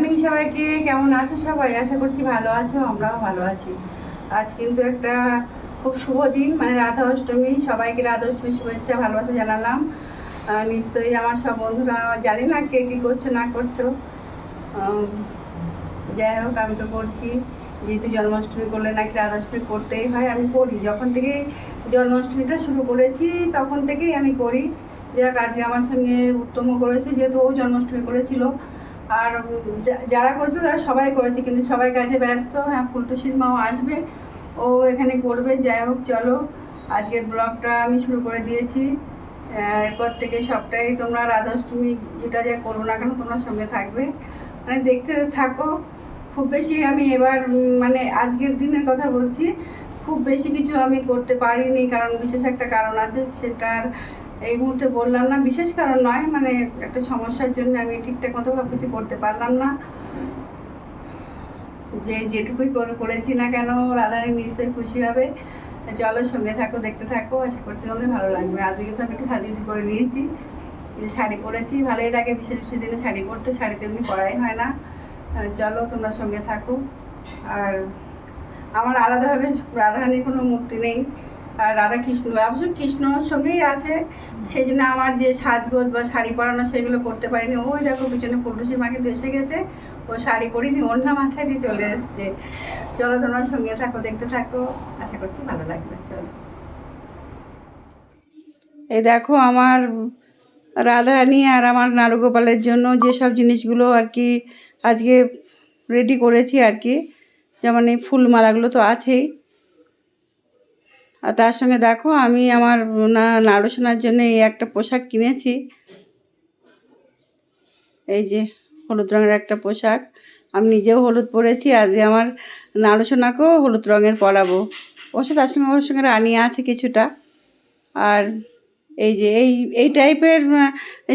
Morning সবাইকে, কেমন আছো সবাই? আশা করছি ভালো আছো, আমরাও ভালো আছি। আজ কিন্তু একটা খুব শুভ দিন মানে রাধা অষ্টমী। সবাইকে রাধা অষ্টমী শুভেচ্ছা, ভালোবাসা জানালাম। নিশ্চয়ই আমার সব বন্ধুরা জানি না কে কী করছ, না করছ। যাই হোক, আমি তো করছি। যেহেতু জন্মাষ্টমী করলে নাকি রাধাষ্টমী করতেই হয়, আমি করি। যখন থেকে জন্মাষ্টমীটা শুরু করেছি, তখন থেকেই আমি করি। যাক আজকে আমার সঙ্গে উত্তম করেছে, যেহেতু ও জন্মাষ্টমী করেছিল। আর যারা করেছে তারা সবাই করেছে, কিন্তু সবাই কাজে ব্যস্ত। হ্যাঁ ফুলটুসির মাও আসবে। ও এখানে করবে, যাই হোক, চলো। আজকের ব্লগটা আমি শুরু করে দিয়েছি। এরপর থেকে সবটাই তোমরা রাধাষ্টমী যেটা যা করো না কেন, তোমরা সঙ্গে থাকবে। মানে দেখতে থাকো। খুব বেশি আমি এবার মানে আজকের দিনের কথা বলছি, খুব বেশি কিছু আমি করতে পারিনি, কারণ বিশেষ একটা কারণ আছে, সেটার এই মুহূর্তে বললাম না, বিশেষ কারণ নয় মানে একটা সমস্যার জন্য আমি ঠিকঠাক মতো সব কিছু করতে পারলাম না। যে যেটুকুই করেছি না কেন, রাধারানী নিশ্চয়ই খুশি হবে। চলো সঙ্গে থাকো, দেখতে থাকো, আশা করছি তোমাদের ভালো লাগবে। আজকে তো আমি একটু সাজুগুজি করে নিয়েছি। শাড়ি পরেছি, ভালোই লাগে বিশেষ বিশেষ দিনে শাড়ি পরতে, শাড়ি তেমনি পরাই হয় না। চলো তোমরা সঙ্গে থাকো। আর আমার আলাদাভাবে রাধারানীর কোনো মূর্তি নেই। আর রাধা কৃষ্ণ অবশ্য কৃষ্ণর সঙ্গেই আছে। সেই জন্য আমার যে সাজগোজ বা শাড়ি পরানো সেগুলো করতে পারিনি। ওই দেখো পিছনে ফুলটুসি মা কিন্তু এসে গেছে। ও শাড়ি পরিনি, ওড়না মাথায় দিয়ে চলে এসছে। চলো তোমার সঙ্গে থাকো, দেখতে থাকো। আশা করছি ভালো লাগবে। চলো। এই দেখো আমার রাধারানী আর আমার নারুগোপালের জন্য যেসব জিনিসগুলো আর কি আজকে রেডি করেছি আর কি, যেমন এই ফুলমালাগুলো তো আছেই। আর তার সঙ্গে দেখো, আমি আমার না নাড়ুসোনার জন্য এই একটা পোশাক কিনেছি। এই যে হলুদ রঙের একটা পোশাক। আমি নিজেও হলুদ পরেছি আজ আমার নাড়ুসোনাকেও হলুদ রঙের পরাবো। অবশ্য তার সঙ্গে ওর সঙ্গে রানি আছে কিছুটা। আর এই যে, এই এই টাইপের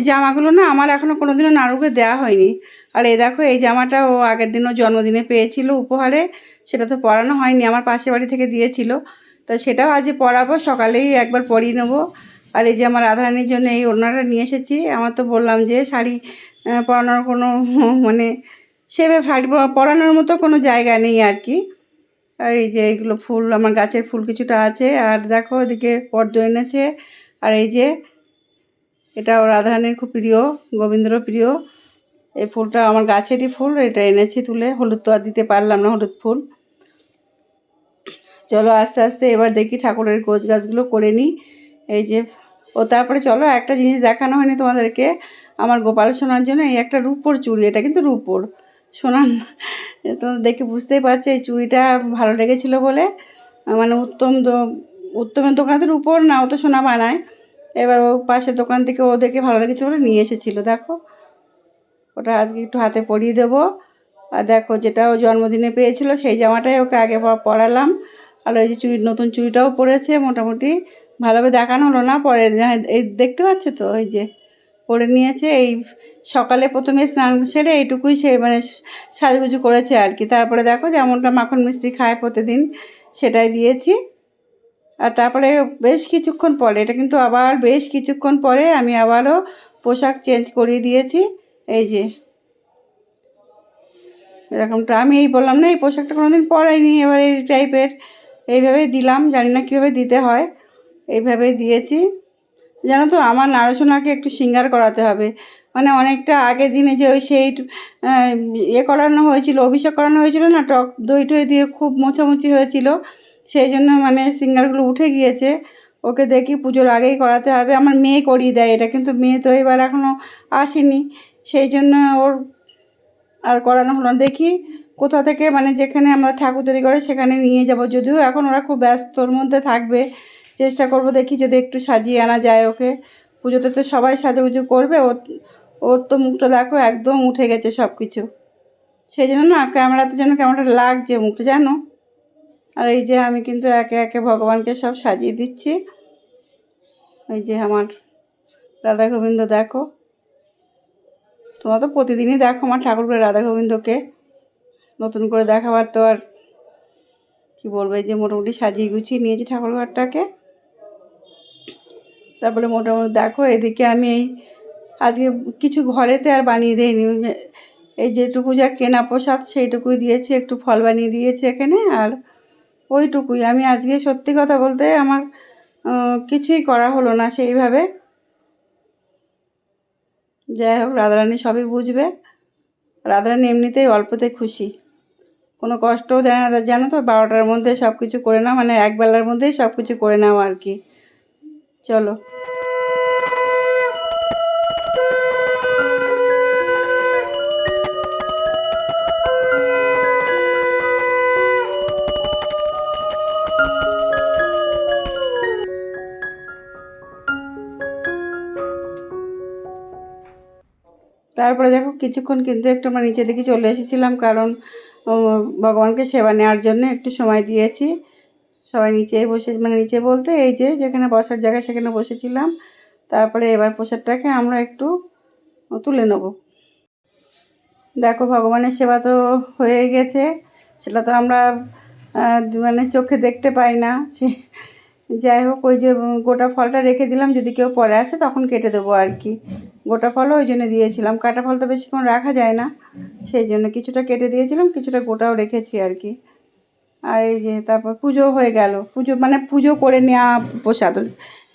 জামাগুলো না আমার এখনও কোনো দিনও নাড়ুকে দেওয়া হয়নি। আর এই দেখো, এই জামাটা ও আগের দিনও জন্মদিনে পেয়েছিল উপহারে। সেটা তো পরানো হয়নি, আমার পাশের বাড়ি থেকে দিয়েছিল। তো সেটাও আজ পরাবো, সকালেই একবার পরিয়ে নেব। আর এই যে আমার রাধারানীর জন্য এই ওড়নাটা নিয়ে এসেছি, আমার তো বললাম যে শাড়ি পরানোর কোনো মানে সেভাবে শাড়ি পরানোর মতো কোনো জায়গা নেই আর কি। আর এই যে এইগুলো ফুল, আমার গাছের ফুল কিছুটা আছে, আর দেখো ওদিকে পদ্ম এনেছে। আর এই যে এটাও রাধারানীর খুব প্রিয়, গোবিন্দেরও প্রিয়। এই ফুলটা আমার গাছেরই ফুল, এটা এনেছি তুলে, হলুদ তো আর দিতে পারলাম না হলুদ ফুল। চলো আস্তে আস্তে এবার দেখি ঠাকুরের গোছ গাছগুলো করে নিই। এই যে, ও তারপরে চলো একটা জিনিস দেখানো হয়নি তোমাদেরকে, আমার গোপাল সোনার জন্য এই একটা রূপোর চুড়ি, এটা কিন্তু রূপোর। সোনার। তো দেখে বুঝতেই পারছ, এই চুড়িটা ভালো লেগেছিলো বলে। মানে উত্তম উত্তমের দোকানে তো রূপোর না, ও তো সোনা বানায়। এবার ও পাশের দোকান থেকে ও দেখে ভালো লেগেছিলো বলে নিয়ে এসেছিল, দেখো। ওটা আজকে একটু হাতে পরিয়ে দেবো। আর দেখো, যেটা ও জন্মদিনে পেয়েছিল, সেই জামাটাই ওকে আগে প- পরালাম। আর ওই যে চুড়ি নতুন চুড়িটাও পরেছে মোটামুটি ভালোভাবে দেখানো হলো না পরে হ্যাঁ, এই দেখতে পাচ্ছ তো ওই যে পরে নিয়েছে এই সকালে প্রথমে স্নান সেরে এইটুকুই সে মানে সাজুগুজু করেছে আর কি। তারপরে দেখো যেমনটা মাখন মিষ্টি খায় প্রতিদিন সেটাই দিয়েছি। আর তারপরে বেশ কিছুক্ষণ পরে এটা কিন্তু আবার বেশ কিছুক্ষণ পরে আমি আবারও পোশাক চেঞ্জ করিয়ে দিয়েছি এই যে। এরকমটা আমি এই বললাম না এই পোশাকটা কোনোদিন পরাইনি এবার এই টাইপের এইভাবেই দিলাম, জানি না কীভাবে দিতে হয়। এইভাবেই দিয়েছি। জানো তো, আমার নাড়াশোনাকে একটু সিঙ্গার করাতে হবে। মানে অনেকটা আগের দিনে যে ওই সেই ইয়ে করানো হয়েছিল, অভিষেক করানো হয়েছিল না, টক দই টই দিয়ে খুব মোছামুছি হয়েছিল। সেই জন্য মানে সিঙ্গারগুলো উঠে গিয়েছে। ওকে দেখি পুজোর আগেই করাতে হবে। আমার মেয়ে করিয়ে দেয় এটা, কিন্তু মেয়ে তো এবার এখনও আসেনি। সেই জন্য ওর আর করানো হলো না। দেখি কোথা থেকে মানে যেখানে আমরা ঠাকুর তৈরি করে সেখানে নিয়ে যাব। যদিও এখন ওরা খুব ব্যস্তর মধ্যে থাকবে। চেষ্টা করব দেখি যদি একটু সাজিয়ে আনা যায় ওকে। পুজোতে তো সবাই সাজুগুজু করবে। ওর ওর তো মুখটা দেখো একদম উঠে গেছে সব কিছু সেই জন্য না ক্যামেরাতে যেন কেমনটা লাগছে মুখটা, জানো? আর এই যে আমি কিন্তু একে একে ভগবানকে সব সাজিয়ে দিচ্ছি। এই যে আমার রাধা গোবিন্দ, দেখো। তোমরা তো প্রতিদিনই দেখো আমার ঠাকুরকে রাধা গোবিন্দকে। নতুন করে দেখাবার তো আর কী বলব যে মোটামুটি সাজিয়ে গুছিয়ে নিয়েছি ঠাকুরঘরটাকে। তারপরে মোটামুটি দেখো, এদিকে আমি এই আজকে কিছু ঘরেতে আর বানিয়ে দিইনি। এই যেটুকু যা কেনা প্রসাদ সেইটুকুই দিয়েছি, একটু ফল বানিয়ে দিয়েছি এখানে, আর ওইটুকুই। আমি আজকে সত্যি কথা বলতে আমার কিছুই করা হলো না সেইভাবে। যাই হোক, রাধারানী সবই বুঝবে। রাধারানী এমনিতেই অল্পতে খুশি। কোনো কষ্টও দেয় না, জানো তো, বারোটার মধ্যে সব কিছু করে নাও মানে একবেলার মধ্যেই সব কিছু করে নাও আর কি। চলো। তারপরে দেখো কিছুক্ষণ কিন্তু একটু আমরা নিচে দিকে চলে এসেছিলাম, কারণ ভগবানকে সেবা নেওয়ার জন্য একটু সময় দিয়েছি। সবাই নিচে বসে মানে নিচে বলতে এই যে যেখানে বসার জায়গা সেখানে বসেছিলাম। তারপরে এবার প্রসাদটাকে আমরা একটু তুলে নেব। দেখো ভগবানের সেবা তো হয়ে গেছে, সেটা তো আমরা মানে চোখে দেখতে পাই না। সে যাই হোক, ওই যে গোটা ফলটা রেখে দিলাম। যদি কেউ পরে আসে, তখন কেটে দেবো আর কি। গোটা ফলও ওই জন্য দিয়েছিলাম। কাটা ফল তো বেশিক্ষণ রাখা যায় না। সেই জন্য কিছুটা কেটে দিয়েছিলাম, কিছুটা গোটাও রেখেছি আর কি। আর এই যে, তারপর পুজো হয়ে গেল। পুজো মানে পুজো করে নেওয়া প্রসাদ।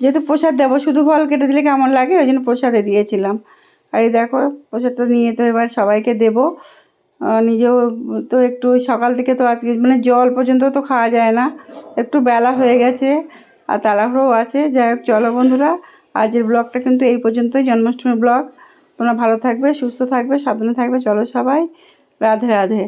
যেহেতু প্রসাদ দেবো, শুধু ফল কেটে দিলে কেমন লাগে? ওই জন্য প্রসাদে দিয়েছিলাম। আর এই দেখো, প্রসাদটা নিয়ে তো এবার সবাইকে দেবো। নিজেও তো একটু সকাল থেকে তো আজকে মানে জল পর্যন্ত তো খাওয়া যায় না। একটু বেলা হয়ে গেছে আর তাড়াহুড়োও আছে। যাই হোক, চলো বন্ধুরা আজের ব্লগটা কিন্তু এই পর্যন্তই। জন্মাষ্টমীর ব্লগ। তোমরা ভালো থাকবে, সুস্থ থাকবে, সাবধানে থাকবে। চলো সবাই, রাধে রাধে।